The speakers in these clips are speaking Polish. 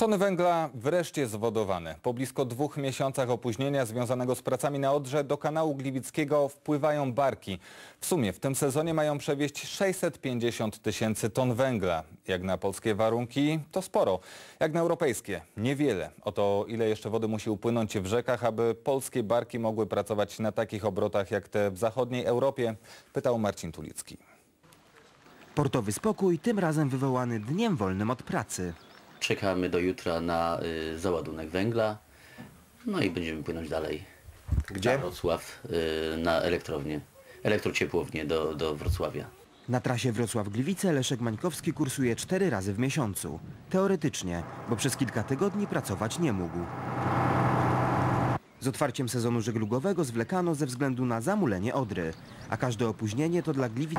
Tony węgla wreszcie zwodowane. Po blisko dwóch miesiącach opóźnienia związanego z pracami na Odrze do kanału Gliwickiego wpływają barki. W sumie w tym sezonie mają przewieźć 650 tysięcy ton węgla. Jak na polskie warunki to sporo. Jak na europejskie niewiele. Oto ile jeszcze wody musi upłynąć w rzekach, aby polskie barki mogły pracować na takich obrotach jak te w zachodniej Europie, pytał Marcin Tulicki. Portowy spokój, tym razem wywołany dniem wolnym od pracy. Czekamy do jutra na y, załadunek węgla, no i będziemy płynąć dalej. Gdzie? Na Wrocław, y, na elektrownię, elektrociepłownię do, do Wrocławia. Na trasie Wrocław-Gliwice Leszek Mańkowski kursuje cztery razy w miesiącu. Teoretycznie, bo przez kilka tygodni pracować nie mógł. Z otwarciem sezonu żeglugowego zwlekano ze względu na zamulenie Odry, a każde opóźnienie to dla Gliwic...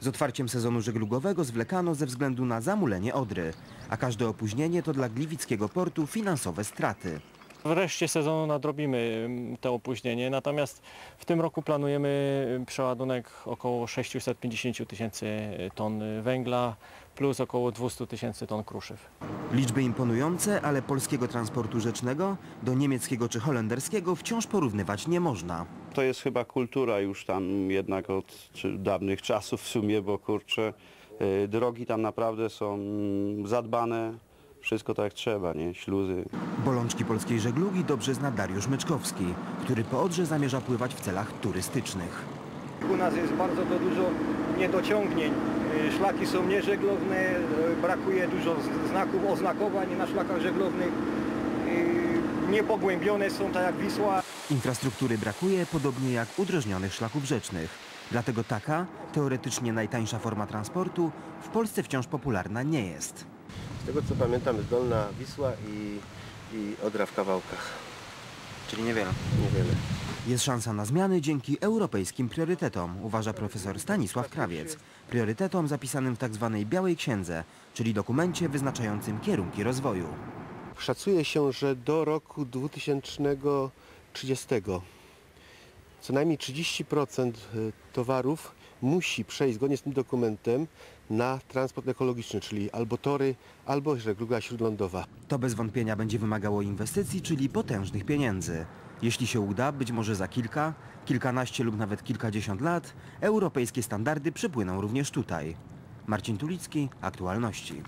Z otwarciem sezonu żeglugowego zwlekano ze względu na zamulenie Odry, a każde opóźnienie to dla Gliwickiego portu finansowe straty. Wreszcie sezonu nadrobimy mm, to opóźnienie, natomiast w tym roku planujemy przeładunek około 650 tysięcy ton węgla plus około 200 tysięcy ton kruszyw. Liczby imponujące, ale polskiego transportu rzecznego do niemieckiego czy holenderskiego wciąż porównywać nie można. To jest chyba kultura już tam jednak od dawnych czasów w sumie, bo kurczę, y, drogi tam naprawdę są mm, zadbane, wszystko tak jak trzeba, nie? Śluzy. Bolączki polskiej żeglugi dobrze zna Dariusz Myczkowski, który po Odrze zamierza pływać w celach turystycznych. U nas jest bardzo to dużo niedociągnięć. Y, Szlaki są nieżeglowne, y, brakuje dużo znaków, oznakowań na szlakach żeglownych. Niepogłębione są tak jak Wisła. Infrastruktury brakuje, podobnie jak udrożnionych szlaków rzecznych. Dlatego taka, teoretycznie najtańsza forma transportu, w Polsce wciąż popularna nie jest. Z tego co pamiętam jest Dolna Wisła i, i Odra w kawałkach. Czyli niewiele. Niewiele. Jest szansa na zmiany dzięki europejskim priorytetom, uważa profesor Stanisław Krawiec. Priorytetom zapisanym w tzw. Białej Księdze, czyli dokumencie wyznaczającym kierunki rozwoju. Szacuje się, że do roku 2030 co najmniej 30% towarów musi przejść zgodnie z tym dokumentem na transport ekologiczny, czyli albo tory, albo żegluga śródlądowa. To bez wątpienia będzie wymagało inwestycji, czyli potężnych pieniędzy. Jeśli się uda, być może za kilka, kilkanaście lub nawet kilkadziesiąt lat, europejskie standardy przypłyną również tutaj. Marcin Tulicki, Aktualności.